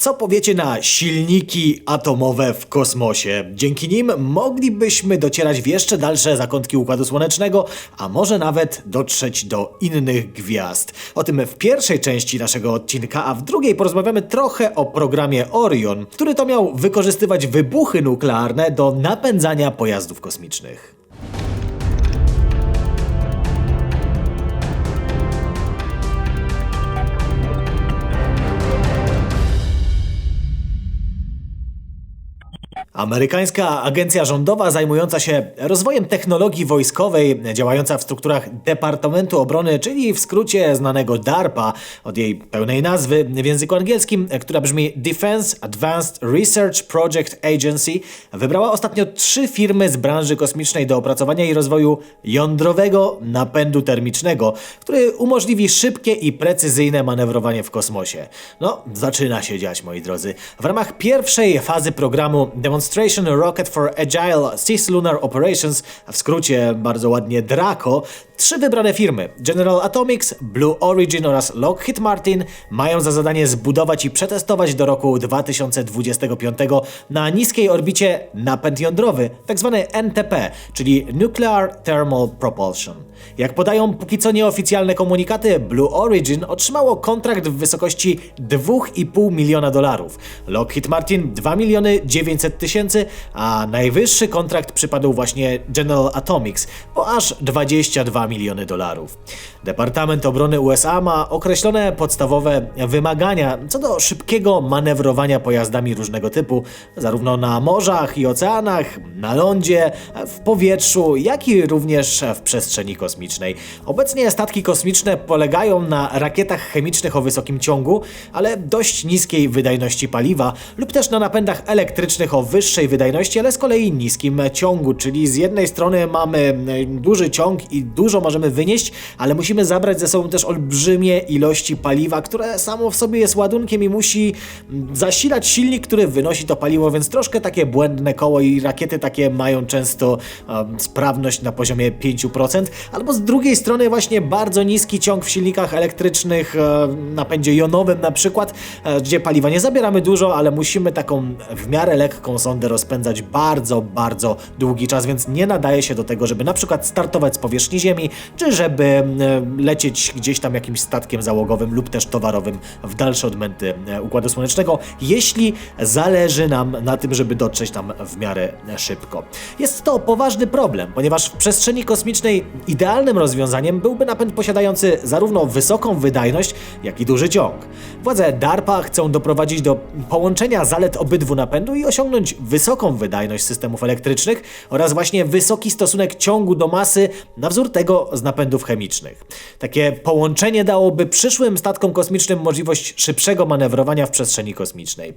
Co powiecie na silniki atomowe w kosmosie? Dzięki nim moglibyśmy docierać w jeszcze dalsze zakątki Układu Słonecznego, a może nawet dotrzeć do innych gwiazd. O tym w pierwszej części naszego odcinka, a w drugiej porozmawiamy trochę o programie Orion, który to miał wykorzystywać wybuchy nuklearne do napędzania pojazdów kosmicznych. Amerykańska agencja rządowa zajmująca się rozwojem technologii wojskowej, działająca w strukturach Departamentu Obrony, czyli w skrócie znanego DARPA, od jej pełnej nazwy w języku angielskim, która brzmi Defense Advanced Research Project Agency, wybrała ostatnio trzy firmy z branży kosmicznej do opracowania i rozwoju jądrowego napędu termicznego, który umożliwi szybkie i precyzyjne manewrowanie w kosmosie. No, zaczyna się dziać, moi drodzy. W ramach pierwszej fazy programu Demonstration Rocket for Agile Cislunar Operations, a w skrócie bardzo ładnie DRACO, trzy wybrane firmy General Atomics, Blue Origin oraz Lockheed Martin mają za zadanie zbudować i przetestować do roku 2025 na niskiej orbicie napęd jądrowy, tzw. NTP, czyli Nuclear Thermal Propulsion. Jak podają póki co nieoficjalne komunikaty, Blue Origin otrzymało kontrakt w wysokości 2,5 miliona dolarów. Lockheed Martin 2 miliony 900 tysięcy, a najwyższy kontrakt przypadł właśnie General Atomics po aż 22 miliony dolarów. Departament Obrony USA ma określone podstawowe wymagania co do szybkiego manewrowania pojazdami różnego typu, zarówno na morzach i oceanach, na lądzie, w powietrzu, jak i również w przestrzeni kosmicznej. Obecnie statki kosmiczne polegają na rakietach chemicznych o wysokim ciągu, ale dość niskiej wydajności paliwa, lub też na napędach elektrycznych o wyższej wydajności, ale z kolei niskim ciągu, czyli z jednej strony mamy duży ciąg i dużo możemy wynieść, ale musimy zabrać ze sobą też olbrzymie ilości paliwa, które samo w sobie jest ładunkiem i musi zasilać silnik, który wynosi to paliwo, więc troszkę takie błędne koło i rakiety takie mają często um, sprawność na poziomie 5%, albo z drugiej strony właśnie bardzo niski ciąg w silnikach elektrycznych, e, napędzie jonowym na przykład, e, gdzie paliwa nie zabieramy dużo, ale musimy taką w miarę lekką sondę rozpędzać bardzo, bardzo długi czas, więc nie nadaje się do tego, żeby na przykład startować z powierzchni Ziemi, czy żeby e, lecieć gdzieś tam jakimś statkiem załogowym lub też towarowym w dalsze odmęty e, Układu Słonecznego, jeśli zależy nam na tym, żeby dotrzeć tam w miarę szybko. Jest to poważny problem, ponieważ w przestrzeni kosmicznej idealnym rozwiązaniem byłby napęd posiadający zarówno wysoką wydajność, jak i duży ciąg. Władze DARPA chcą doprowadzić do połączenia zalet obydwu napędu i osiągnąć wysoką wydajność systemów elektrycznych oraz właśnie wysoki stosunek ciągu do masy na wzór tego z napędów chemicznych. Takie połączenie dałoby przyszłym statkom kosmicznym możliwość szybszego manewrowania w przestrzeni kosmicznej.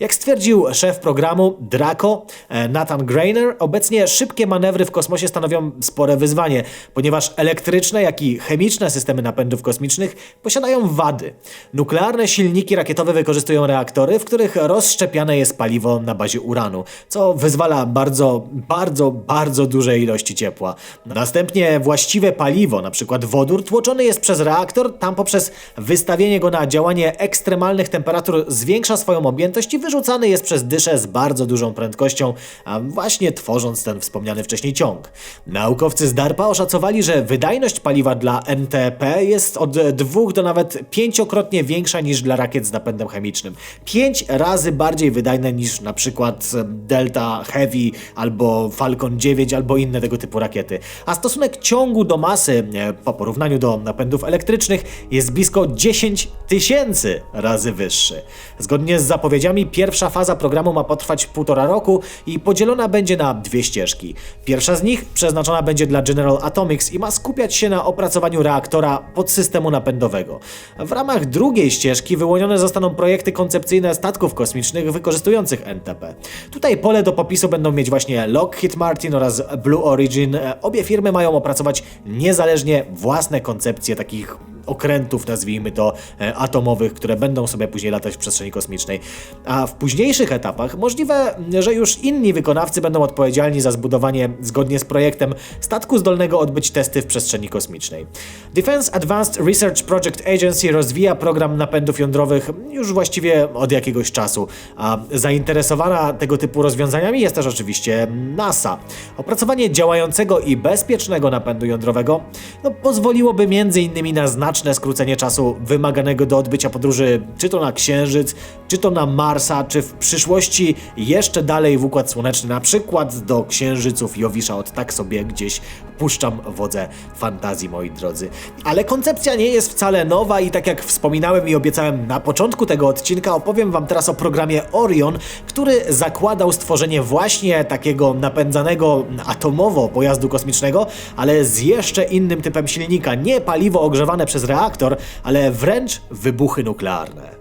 Jak stwierdził szef programu DRACO, e, Nathan Greiner, obecnie szybkie manewry w kosmosie stanowią spore wyzwanie, ponieważ elektryczne, jak i chemiczne systemy napędów kosmicznych posiadają wady. Nuklearne silniki rakietowe wykorzystują reaktory, w których rozszczepiane jest paliwo na bazie uranu, co wyzwala bardzo, bardzo, bardzo duże ilości ciepła. Następnie właściwe paliwo, np. wodór, tłoczony jest przez reaktor, tam poprzez wystawienie go na działanie ekstremalnych temperatur zwiększa swoją objętość i wyrzucany jest przez dyszę z bardzo dużą prędkością, a właśnie tworząc ten wspomniany wcześniej ciąg. Naukowcy z DARPA oszacowali, że wydajność paliwa dla NTP jest od dwóch do nawet pięciokrotnie większa niż dla rakiet z napędem chemicznym. Pięć razy bardziej wydajne niż na przykład Delta Heavy albo Falcon 9 albo inne tego typu rakiety. A stosunek ciągu do masy e, po porównaniu do napędów elektrycznych jest blisko 10 tysięcy razy wyższy. Zgodnie z zapowiedziami pierwsza faza programu ma potrwać półtora roku i podzielona będzie na dwie ścieżki. Pierwsza z nich przeznaczona będzie dla General Atomics i ma skupiać się na opracowaniu reaktora podsystemu napędowego. W ramach drugiej ścieżki wyłonione zostaną projekty koncepcyjne statków kosmicznych wykorzystujących NTP. Tutaj pole do popisu będą mieć właśnie Lockheed Martin oraz Blue Origin. Obie firmy mają opracować niezależnie własne koncepcje takich okrętów, nazwijmy to, e, atomowych, które będą sobie później latać w przestrzeni kosmicznej. A w późniejszych etapach możliwe, że już inni wykonawcy będą odpowiedzialni za zbudowanie, zgodnie z projektem, statku zdolnego odbyć testy w przestrzeni kosmicznej. Defense Advanced Research Project Agency rozwija program napędów jądrowych już właściwie od jakiegoś czasu, a zainteresowana tego typu rozwiązaniami jest też oczywiście NASA. Opracowanie działającego i bezpiecznego napędu jądrowego no, pozwoliłoby m.in. na znaczne skrócenie czasu wymaganego do odbycia podróży czy to na Księżyc, czy to na Marsa, czy w przyszłości jeszcze dalej w Układ Słoneczny, na przykład do Księżyców Jowisza, od tak sobie gdzieś puszczam wodze fantazji, moi drodzy. Ale koncepcja nie jest wcale nowa i tak jak wspominałem i obiecałem na początku tego odcinka, opowiem wam teraz o programie Orion, który zakładał stworzenie właśnie takiego napędzanego atomowo pojazdu kosmicznego, ale z jeszcze innym typem silnika. Nie paliwo ogrzewane przez reaktor, ale wręcz wybuchy nuklearne.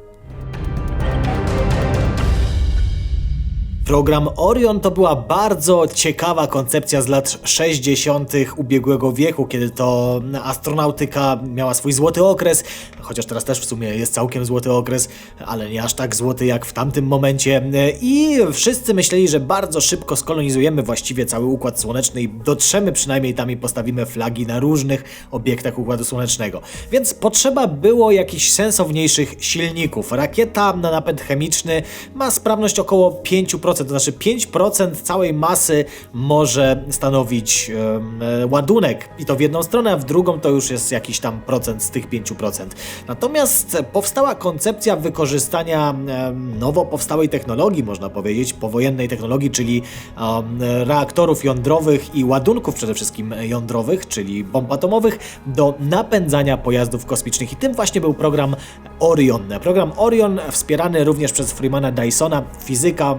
Program Orion to była bardzo ciekawa koncepcja z lat 60. ubiegłego wieku, kiedy to astronautyka miała swój złoty okres, chociaż teraz też w sumie jest całkiem złoty okres, ale nie aż tak złoty jak w tamtym momencie. I wszyscy myśleli, że bardzo szybko skolonizujemy właściwie cały Układ Słoneczny i dotrzemy przynajmniej tam i postawimy flagi na różnych obiektach Układu Słonecznego. Więc potrzeba było jakichś sensowniejszych silników. Rakieta na napęd chemiczny ma sprawność około 5%, to znaczy 5% całej masy może stanowić um, ładunek i to w jedną stronę, a w drugą to już jest jakiś tam procent z tych 5%. Natomiast powstała koncepcja wykorzystania um, nowo powstałej technologii, można powiedzieć, powojennej technologii, czyli um, reaktorów jądrowych i ładunków przede wszystkim jądrowych, czyli bomb atomowych, do napędzania pojazdów kosmicznych. I tym właśnie był program Orion. Program Orion wspierany również przez Freemana Dysona, fizyka,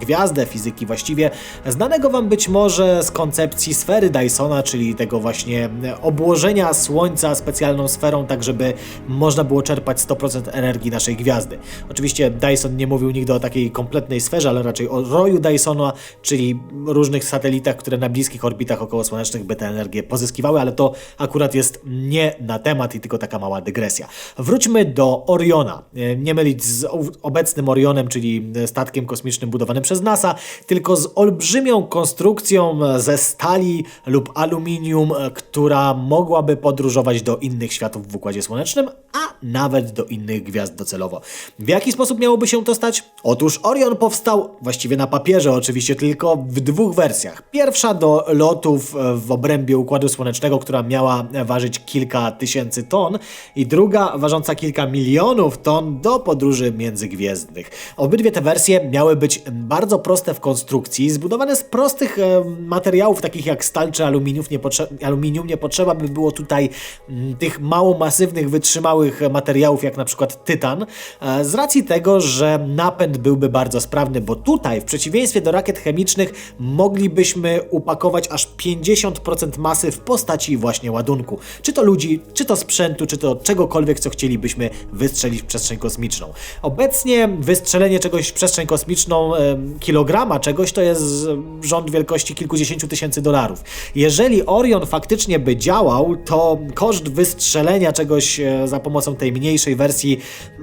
gwiazdę fizyki właściwie, znanego Wam być może z koncepcji sfery Dysona, czyli tego właśnie obłożenia Słońca specjalną sferą, tak żeby można było czerpać 100% energii naszej gwiazdy. Oczywiście Dyson nie mówił nigdy o takiej kompletnej sferze, ale raczej o roju Dysona, czyli różnych satelitach, które na bliskich orbitach okołosłonecznych by tę energię pozyskiwały, ale to akurat jest nie na temat i tylko taka mała dygresja. Wróćmy do Oriona. Nie mylić z obecnym Orionem, czyli statkiem kosmicznym budowanym przez NASA, tylko z olbrzymią konstrukcją ze stali lub aluminium, która mogłaby podróżować do innych światów w Układzie Słonecznym, a nawet do innych gwiazd docelowo. W jaki sposób miałoby się to stać? Otóż Orion powstał właściwie na papierze, oczywiście tylko w dwóch wersjach. Pierwsza do lotów w obrębie Układu Słonecznego, która miała ważyć kilka tysięcy ton, i druga ważąca kilka milionów ton do podróży międzygwiezdnych. Obydwie te wersje miały być bardzo proste w konstrukcji, zbudowane z prostych e, materiałów, takich jak stal czy aluminium. Nie, aluminium. nie potrzeba by było tutaj mm, tych mało masywnych, wytrzymałych materiałów, jak na przykład tytan, e, z racji tego, że napęd byłby bardzo sprawny, bo tutaj, w przeciwieństwie do rakiet chemicznych, moglibyśmy upakować aż 50% masy w postaci właśnie ładunku. Czy to ludzi, czy to sprzętu, czy to czegokolwiek, co chcielibyśmy wystrzelić w przestrzeń kosmiczną. Obecnie wystrzelenie czegoś w przestrzeń kosmiczną, kilograma czegoś, to jest rząd wielkości kilkudziesięciu tysięcy dolarów. Jeżeli Orion faktycznie by działał, to koszt wystrzelenia czegoś e, za pomocą tej mniejszej wersji,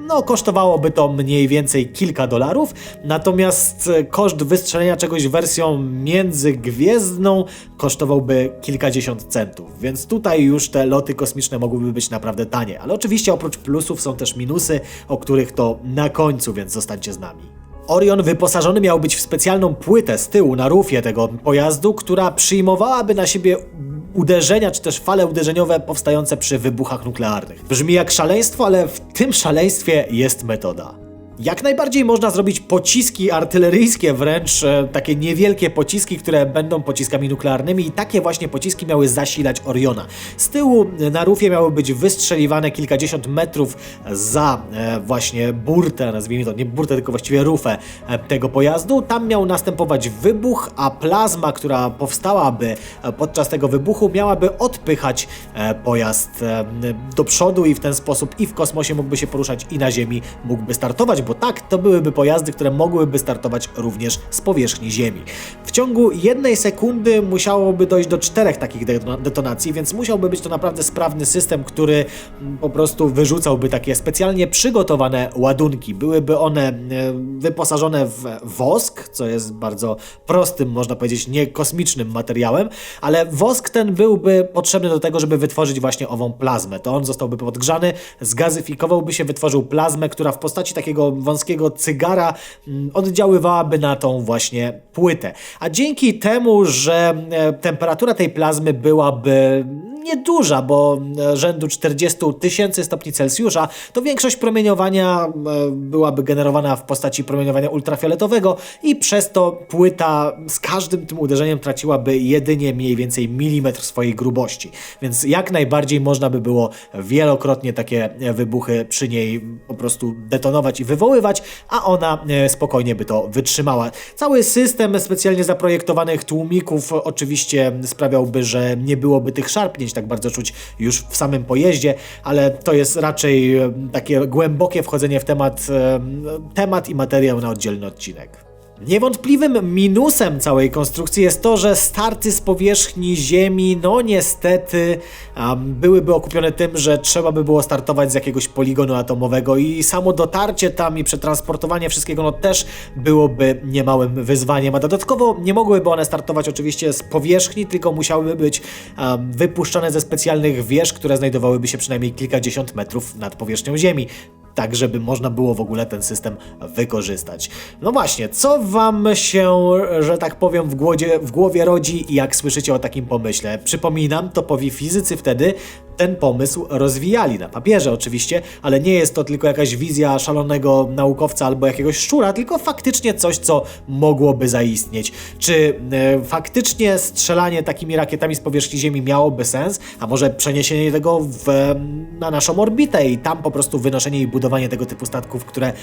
no kosztowałoby to mniej więcej kilka dolarów, natomiast koszt wystrzelenia czegoś wersją międzygwiezdną kosztowałby kilkadziesiąt centów, więc tutaj już te loty kosmiczne mogłyby być naprawdę tanie, ale oczywiście oprócz plusów są też minusy, o których to na końcu, więc zostańcie z nami. Orion wyposażony miał być w specjalną płytę z tyłu na rufie tego pojazdu, która przyjmowałaby na siebie uderzenia czy też fale uderzeniowe powstające przy wybuchach nuklearnych. Brzmi jak szaleństwo, ale w tym szaleństwie jest metoda. Jak najbardziej można zrobić pociski artyleryjskie, wręcz e, takie niewielkie pociski, które będą pociskami nuklearnymi i takie właśnie pociski miały zasilać Oriona. Z tyłu na rufie miały być wystrzeliwane kilkadziesiąt metrów za e, właśnie burtę, nazwijmy to nie burtę, tylko właściwie rufę e, tego pojazdu. Tam miał następować wybuch, a plazma, która powstałaby e, podczas tego wybuchu, miałaby odpychać e, pojazd e, do przodu i w ten sposób i w kosmosie mógłby się poruszać i na Ziemi mógłby startować bo tak, to byłyby pojazdy, które mogłyby startować również z powierzchni Ziemi. W ciągu jednej sekundy musiałoby dojść do czterech takich detona- detonacji, więc musiałby być to naprawdę sprawny system, który mm, po prostu wyrzucałby takie specjalnie przygotowane ładunki. Byłyby one e, wyposażone w wosk, co jest bardzo prostym, można powiedzieć, nie kosmicznym materiałem, ale wosk ten byłby potrzebny do tego, żeby wytworzyć właśnie ową plazmę. To on zostałby podgrzany, zgazyfikowałby się, wytworzył plazmę, która w postaci takiego wąskiego cygara mm, oddziaływałaby na tą właśnie płytę. A dzięki temu, że e, temperatura tej plazmy byłaby nieduża, bo e, rzędu 40 tysięcy stopni Celsjusza, to większość promieniowania e, byłaby generowana w postaci promieniowania ultrafioletowego i przez to płyta z każdym tym uderzeniem traciłaby jedynie mniej więcej milimetr swojej grubości. Więc jak najbardziej można by było wielokrotnie takie e, wybuchy przy niej po prostu detonować i wywoływać, a ona spokojnie by to wytrzymała. Cały system specjalnie zaprojektowanych tłumików oczywiście sprawiałby, że nie byłoby tych szarpnięć tak bardzo czuć już w samym pojeździe, ale to jest raczej e, takie głębokie wchodzenie w temat, e, temat i materiał na oddzielny odcinek. Niewątpliwym minusem całej konstrukcji jest to, że starty z powierzchni Ziemi, no niestety, um, byłyby okupione tym, że trzeba by było startować z jakiegoś poligonu atomowego i samo dotarcie tam i przetransportowanie wszystkiego, no też byłoby niemałym wyzwaniem. A dodatkowo nie mogłyby one startować oczywiście z powierzchni, tylko musiałyby być um, wypuszczone ze specjalnych wież, które znajdowałyby się przynajmniej kilkadziesiąt metrów nad powierzchnią Ziemi tak żeby można było w ogóle ten system wykorzystać. No właśnie, co wam się, że tak powiem, w głowie, w głowie rodzi, jak słyszycie o takim pomyśle? Przypominam, topowi fizycy wtedy ten pomysł rozwijali na papierze oczywiście, ale nie jest to tylko jakaś wizja szalonego naukowca albo jakiegoś szczura, tylko faktycznie coś, co mogłoby zaistnieć. Czy e, faktycznie strzelanie takimi rakietami z powierzchni Ziemi miałoby sens, a może przeniesienie tego w, na naszą orbitę i tam po prostu wynoszenie i budowanie tego typu statków, które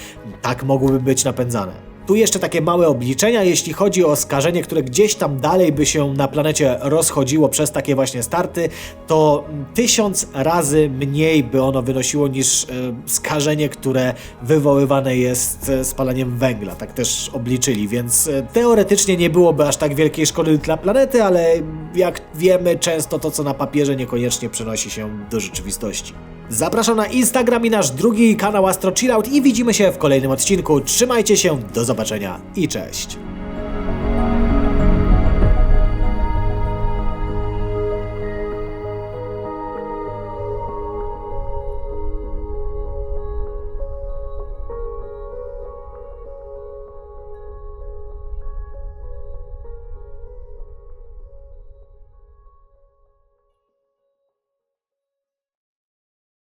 tak mogłyby być napędzane? Tu jeszcze takie małe obliczenia, jeśli chodzi o skażenie, które gdzieś tam dalej by się na planecie rozchodziło przez takie właśnie starty, to tysiąc razy mniej by ono wynosiło niż e, skażenie, które wywoływane jest e, spalaniem węgla. Tak też obliczyli, więc e, teoretycznie nie byłoby aż tak wielkiej szkody dla planety, ale jak wiemy, często to, co na papierze, niekoniecznie przenosi się do rzeczywistości. Zapraszam na Instagram i nasz drugi kanał Astro Chillout i widzimy się w kolejnym odcinku. Trzymajcie się, do zobaczenia i cześć!